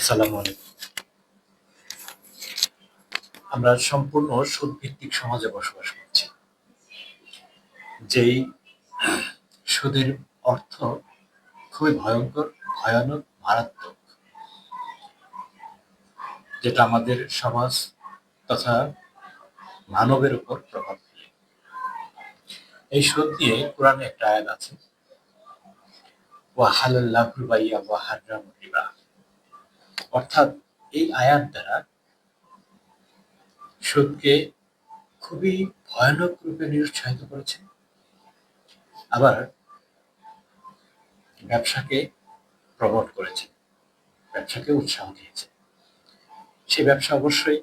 আসসালামু আলাইকুম। আমরা সম্পূর্ণ সুদ ভিত্তিক সমাজে বসবাস করছি। যেই সুদের অর্থ খুবই ভয়ঙ্কর, ভয়ানক, মারাত্মক, যেটা আমাদের সমাজ তথা মানবের উপর প্রভাব ফেলে। এই সুদ দিয়ে কোরআনে একটা আয়াত আছে ওয়াহালাল্লাহ রুবাইয়া ওয়াহারাম রিবা অর্থাৎ এই আয়াত দ্বারা সুদকে খুবই ভয়ানক রূপে নিরুৎসাহিত করেছে। আবার ব্যবসাকে প্রমোট করেছে, ব্যবসাকে উৎসাহ দিয়েছে। সে ব্যবসা অবশ্যই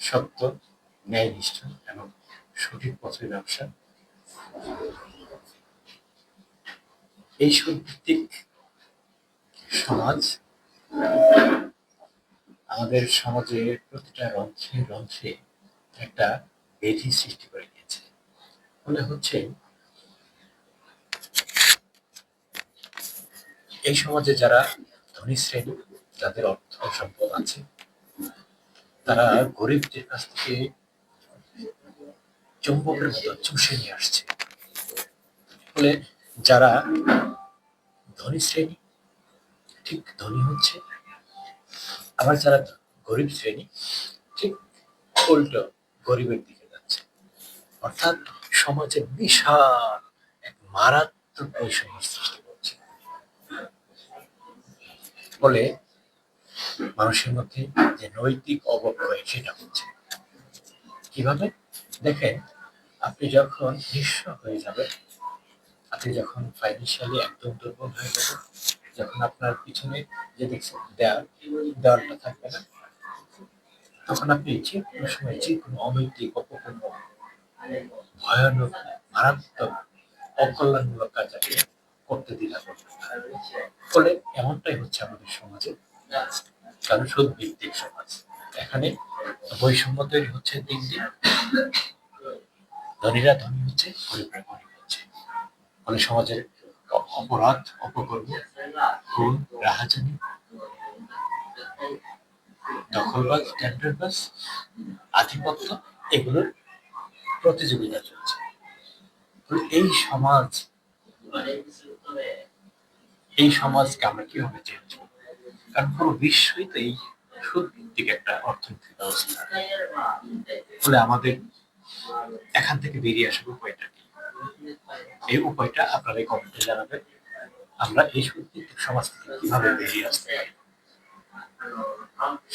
সত্য, ন্যায়নিষ্ঠ এবং সঠিক পথে ব্যবসা। এই সুদ ভিত্তিক সমাজ আমাদের সমাজে প্রতিটা রন্ধ্রে রন্ধ্রে একটা বেধি সৃষ্টি করে দিয়েছে ফলে হচ্ছে এই সমাজে যারা ধনী শ্রেণি, যাদের অর্থ সম্পদ আছে, তারা গরিবদের কাছ থেকে চুম্বকের মতো চুষে নিয়ে আসছে। ফলে যারা ধনী শ্রেণি ঠিক ধনী হচ্ছে। আবার যারা গরিব শ্রেণি, ঠিক উল্টো গরিবের দিকে যাচ্ছে। অর্থাৎ সমাজে বিশাল এক মারাত্মক বৈষম্য সৃষ্টি করছে। ফলে মানুষের মধ্যে যে নৈতিক অবক্ষয়, সেটা হচ্ছে। কীভাবে? দেখেন, আপনি যখন নিঃস্ব হয়ে যাবেন, আপনি যখন ফাইন্যান্সিয়ালি একদম দুর্বল হয়ে যাবেন যখন আপনার পিছনে যে দেখছেন দেয়াল দেওয়ালটা থাকবে না, তখন আপনি যে কোনো সময় যে কোনো অনৈতিক, অপকর্ম, ভয়ানক, মারাত্মক, অকল্যাণমূলক কাজ আপনি করতে দিলা ফলে এমনটাই হচ্ছে আমাদের সমাজে। কারণ সুদ ভিত্তিক সমাজ। এখানে বৈষম্য তৈরি হচ্ছে দিন দিন। ধনীরা ধনী হচ্ছে গরিবরা গরিব হচ্ছে। ফলে সমাজের অপরাধ অপকর্ম, খুন, রাহাজানি, দখলবাজ আধিপত্য, এগুলোর প্রতিযোগিতা চলছে। এই সমাজ, এই সমাজকে আমরা কীভাবে চেঞ্জ কারণ পুরো বিশ্বই তো এই সুদ একটা অর্থনৈতিক ব্যবস্থা। ফলে আমাদের এখান থেকে বেরিয়ে আসার উপায়টা এই উপায়টা আপনারা এই কমেন্টে জানাবেন। আমরা এই সুদ সমাজ থেকে কীভাবে বেরিয়ে আসতে পারি?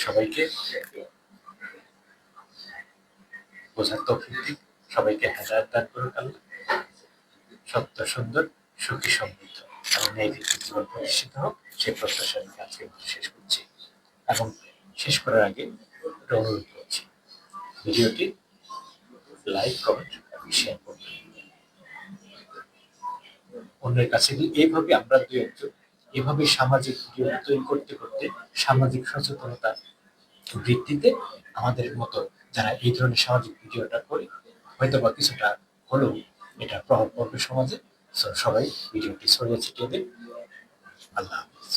সবাইকে বোঝার তৌফিক সবাইকে হেদায়ত দান করুক আল্লাহ। সত্য, সুন্দর, সুখী, সমৃদ্ধ। এবং ন্যায় ভিত্তিক জীবন প্রতিষ্ঠিত হোক সেই প্রত্যাশা নিয়ে আজকে শেষ করছি। এবং শেষ করার আগে অনুরোধ করছি। ভিডিওটি লাইক কমেন্ট এবং শেয়ার অন্যের কাছে এইভাবে আমরা দুই একজন এভাবে সামাজিক ভিডিও তৈরি করতে করতে সামাজিক সচেতনতা ভিত্তিতে আমাদের মতো যারা এই ধরনের সামাজিক ভিডিওটা করে হয়তো বা কিছুটা হলেও এটা প্রভাব পড়বে সমাজে। সবাই ভিডিওটি ছড়িয়ে ছিটিয়ে দেয় আল্লাহ হাফিজ।